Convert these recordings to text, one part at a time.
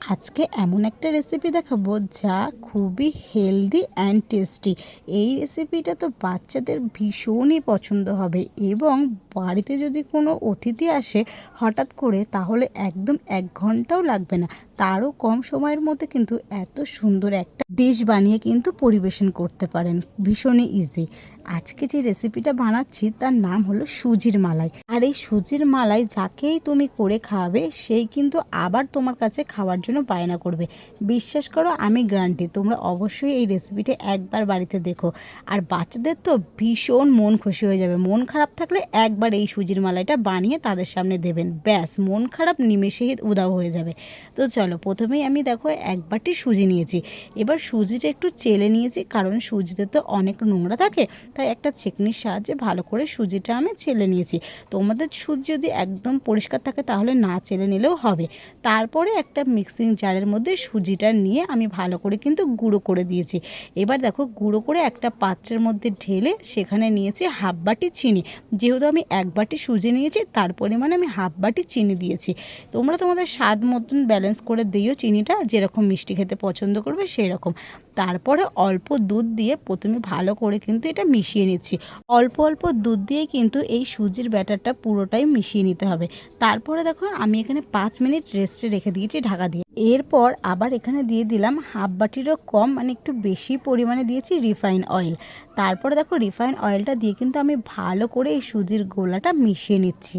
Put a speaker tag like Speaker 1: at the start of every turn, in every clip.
Speaker 1: আজকে এমন একটা রেসিপি দেখাবো যা খুবই হেলদি অ্যান্ড টেস্টি এই রেসিপিটা তো বাচ্চাদের ভীষণই পছন্দ হবে এবং বাড়িতে যদি কোনো অতিথি আসে হঠাৎ করে, তাহলে একদম এক ঘন্টাও লাগবে না। তারও কম সময়ের মধ্যে কিন্তু এত সুন্দর একটা ডিশ বানিয়ে কিন্তু পরিবেশন করতে পারেন। ভীষণই ইজি আজকে যে রেসিপিটা বানাচ্ছি, তার নাম হলো সুজির মালাই। আর এই সুজির মালাই যাকেই তুমি করে খাওয়াবে, সেই কিন্তু আবার তোমার কাছে খাওয়ার জন্য বায়না করবে। বিশ্বাস করো, আমি গ্রান্টি তোমরা অবশ্যই এই রেসিপিটা একবার বাড়িতে দেখো। আর বাচ্চাদের তো ভীষণ মন খুশি হয়ে যাবে। মন খারাপ থাকলে একবার এই সুজির মালাইটা বানিয়ে তাদের সামনে দেবেন। ব্যাস, মন খারাপ নিমেষেই উদাও হয়ে যাবে। তো চলো, প্রথমেই আমি দেখো এক বাটি সুজি নিয়েছি। এবার সুজিটা একটু চেলে নিয়েছি, কারণ সুজিতে তো অনেক নোংরা থাকে। তাই একটা ছেকনির সাহায্যে ভালো করে সুজিটা আমি চেলে নিয়েছি। তোমাদের সুজি যদি একদম পরিষ্কার থাকে, তাহলে না চেলে নিলেও হবে। তারপরে একটা মিক্সিং জারের মধ্যে সুজিটা নিয়ে আমি ভালো করে কিন্তু গুঁড়ো করে দিয়েছি। এবার দেখো গুঁড়ো করে একটা পাত্রের মধ্যে ঢেলে সেখানে নিয়েছি হাফ বাটি চিনি। যেহেতু আমি এক বাটি সুজি নিয়েছি, তার পরিমাণে আমি হাফ বাটি চিনি দিয়েছি। তোমরা তোমাদের স্বাদ মতন ব্যালেন্স করে দিও চিনিটা, যেরকম মিষ্টি খেতে পছন্দ করবে সেই রকম তারপরে অল্প দুধ দিয়ে প্রথমে ভালো করে কিন্তু এটা মিশিয়ে নিচ্ছি। অল্প অল্প দুধ দিয়ে কিন্তু এই সুজির ব্যাটারটা পুরোটাই মিশিয়ে নিতে হবে। তারপরে দেখো আমি এখানে পাঁচ মিনিট রেস্টে রেখে দিয়েছি ঢাকা দিয়ে। এরপর আবার এখানে দিয়ে দিলাম হাফ বাটিরও কম মানে একটু বেশি পরিমাণে দিয়েছি রিফাইন অয়েল। তারপরে দেখো রিফাইন অয়েলটা দিয়ে কিন্তু আমি ভালো করে এই সুজির গোলাটা মিশিয়ে নিচ্ছি।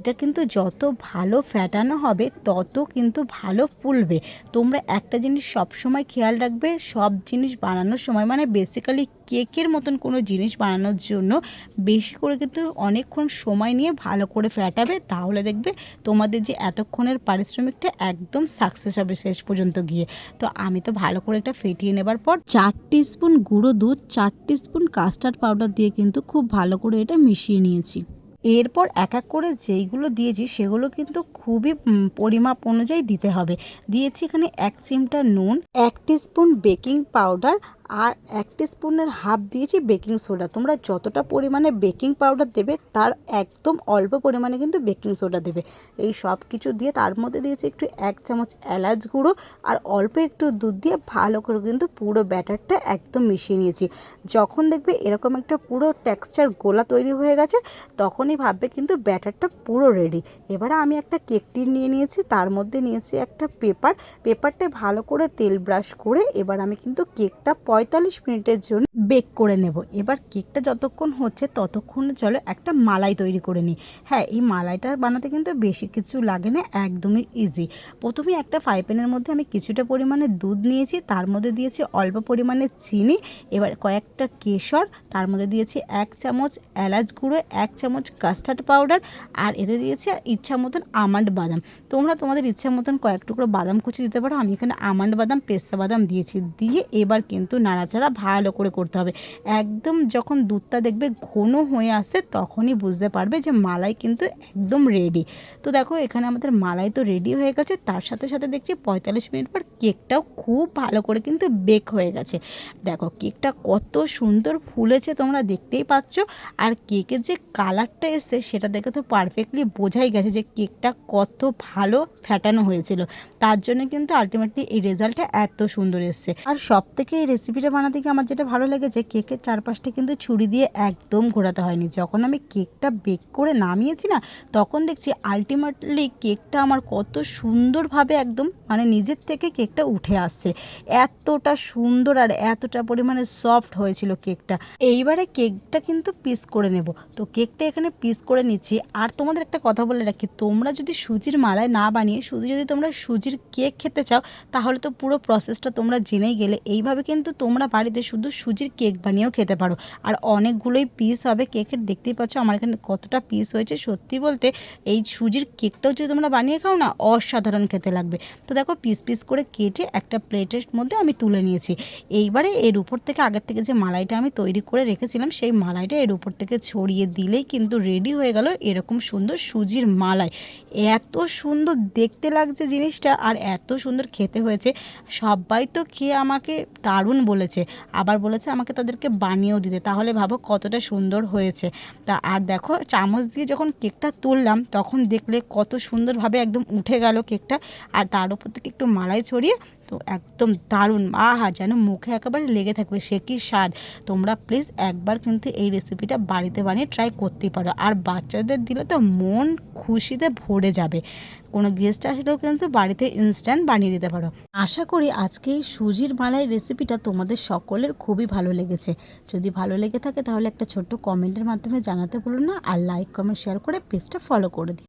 Speaker 1: এটা কিন্তু যত ভালো ফ্যাটানো হবে, তত কিন্তু ভালো ফুলবে। তোমরা একটা জিনিস সব সময় খেয়াল রাখবে, সব জিনিস বানানোর সময় মানে বেসিক্যালি কেকের মতন কোনো জিনিস বানানোর জন্য বেশি করে কিন্তু অনেকক্ষণ সময় নিয়ে ভালো করে ফ্যাটাবে, তাহলে দেখবে তোমাদের যে এতক্ষণের পারিশ্রমিকটা একদম সাকসেস হবে শেষ পর্যন্ত গিয়ে। তো আমি তো ভালো করে একটা ফেটিয়ে নেবার পর চার স্পুন গুঁড়ো দুধ, চার স্পুন কাস্টার্ড পাউডার দিয়ে কিন্তু খুব ভালো করে এটা মিশিয়ে নিয়েছি। এরপর এক এক করে যেইগুলো দিয়েছি, সেগুলো কিন্তু খুবই পরিমাপ অনুযায়ী দিতে হবে। দিয়েছি এখানে এক চিমটা নুন, এক স্পুন বেকিং পাউডার আর এক স্পুনের হাফ দিয়েছি বেকিং সোডা। তোমরা যতটা পরিমাণে বেকিং পাউডার দেবে, তার একদম অল্প পরিমাণে কিন্তু বেকিং সোডা দেবে। এই সব কিছু দিয়ে তার মধ্যে দিয়েছি একটু এক চামচ এলাচ গুঁড়ো আর অল্প একটু দুধ দিয়ে ভালো করে কিন্তু পুরো ব্যাটারটা একদম মিশিয়ে নিয়েছি। যখন দেখবে এরকম একটা পুরো টেক্সচার গোলা তৈরি হয়ে গেছে, তখনই ভাববে, কিন্তু ব্যাটারটা পুরো রেডি এবারে আমি একটা কেক টিন নিয়ে নিয়েছি, তার মধ্যে নিয়েছি একটা পেপার পেপারটা ভালো করে তেল ব্রাশ করে এবার আমি কিন্তু কেকটা পঁয়তাল্লিশ মিনিটের জন্য বেক করে নেব। এবার কেকটা যতক্ষণ হচ্ছে ততক্ষণ চলো একটা মালাই তৈরি করে নিই। হ্যাঁ এই মালাইটা বানাতে কিন্তু বেশি কিছু লাগে না, একদমই ইজি প্রথমে একটা ফ্রাই প্যানের মধ্যে আমি কিছুটা পরিমাণে দুধ নিয়েছি, তার মধ্যে দিয়েছি অল্প পরিমাণে চিনি, এবার কয়েকটা কেশর, তার মধ্যে দিয়েছি এক চামচ এলাচ গুঁড়ো, এক চামচ কাস্টার্ড পাউডার আর এতে দিয়েছি ইচ্ছা মতন আমন্ড বাদাম। তোমরা তোমাদের ইচ্ছা মতন কয়েক টুকরো বাদাম কুচি দিতে পারো, আমি এখানে আমন্ড বাদাম, পেস্তা বাদাম দিয়েছি। দিয়ে এবার কিন্তু নাড়াচাড়া ভালো করে করতে হবে। একদম যখন দুধটা দেখবে ঘন হয়ে আসে তখনই বুঝতে পারবে যে মালাই কিন্তু একদম রেডি তো দেখো, এখানে আমাদের মালাই তো রেডি হয়ে গেছে। তার সাথে সাথে দেখছি পঁয়তাল্লিশ মিনিট পর কেকটাও খুব ভালো করে কিন্তু বেক হয়ে গেছে। দেখো, কেকটা কত সুন্দর ফুলেছে তোমরা দেখতেই পাচ্ছ। আর কেকের যে কালারটা এসছে, সেটা দেখে তো পারফেক্টলি বোঝাই গেছে যে কেকটা কত ভালো ফ্যাটানো হয়েছিল। তার জন্য কিন্তু আলটিমেটলি এই রেজাল্টটা এত সুন্দর এসছে। আর সব থেকে এই রেসিপিটা বানাতে গিয়ে আমার যেটা ভালো লেগেছে কেকের চারপাশটা কিন্তু ছুরি দিয়ে একদম ঘোরাতে হয়নি। যখন আমি কেকটা বেক করে নামিয়েছি না, তখন দেখছি আলটিমেটলি কেকটা আমার কত সুন্দরভাবে একদম মানে নিজের থেকে কেকটা উঠে আসছে। এতটা সুন্দর আর এতটা পরিমাণে সফট হয়েছিল কেকটা। এইবারে কেকটা কিন্তু পিস করে নেব। তো কেকটা এখানে পিস করে নিচ্ছি। আর তোমাদের একটা কথা বলে রাখি, তোমরা যদি সুজির মালায় না বানিয়ে, শুধু যদি তোমরা সুজির কেক খেতে চাও, তাহলে তো পুরো প্রসেসটা তোমরা জেনেই গেলে। এইভাবে কিন্তু তোমরা বাড়িতে শুধু সুজির কেক বানিয়েও খেতে পারো। আর অনেকগুলোই পিস হবে, কেকের দেখতেই পাচ্ছ আমার এখানে কতটা পিস হয়েছে। সত্যি বলতে এই সুজির কেকটাও যদি তোমরা বানিয়ে খাও না, অসাধারণ খেতে লাগবে। তো দেখো পিস পিস করে কেটে একটা প্লেটের মধ্যে আমি তুলে নিয়েছি। এইবারে এর উপর থেকে আগের থেকে যে মালাইটা আমি তৈরি করে রেখেছিলাম, সেই মালাইটা এর উপর থেকে ছড়িয়ে দিলেই কিন্তু রেডি হয়ে গেল এরকম সুন্দর সুজির মালাই। এত সুন্দর দেখতে লাগছে জিনিসটা আর এত সুন্দর খেতে হয়েছে। সবাই তো খেয়ে আমাকে দারুণ বলেছে। আবার বলেছে আমাকে তাদেরকে বানিয়েও দিতে। তাহলে ভাবো কতটা সুন্দর হয়েছে। তা আর দেখো, চামচ দিয়ে যখন কেকটা তুললাম, তখন দেখলে কত সুন্দরভাবে একদম উঠে গেল কেকটা। আর তার উপর থেকে একটু মালাই ছড়িয়ে তো একদম দারুণ। আহা, যেন মুখে একেবারে লেগে থাকবে। সে কি স্বাদ? তোমরা প্লিজ একবার কিন্তু এই রেসিপিটা বাড়িতে বানিয়ে ট্রাই করতেই পারো। আর বাচ্চাদের দিলে তো মন খুশিতে ভরে যাবে। কোনো গেস্ট আসলেও কিন্তু বাড়িতে ইনস্ট্যান্ট বানিয়ে দিতে পারো। আশা করি আজকে এই সুজির মালাই রেসিপিটা তোমাদের সকলের খুবই ভালো লেগেছে। যদি ভালো লেগে থাকে তাহলে একটা ছোট্ট কমেন্টের মাধ্যমে জানাতে ভুলো না। আর লাইক কমেন্ট শেয়ার করে পেজটা ফলো করে দিই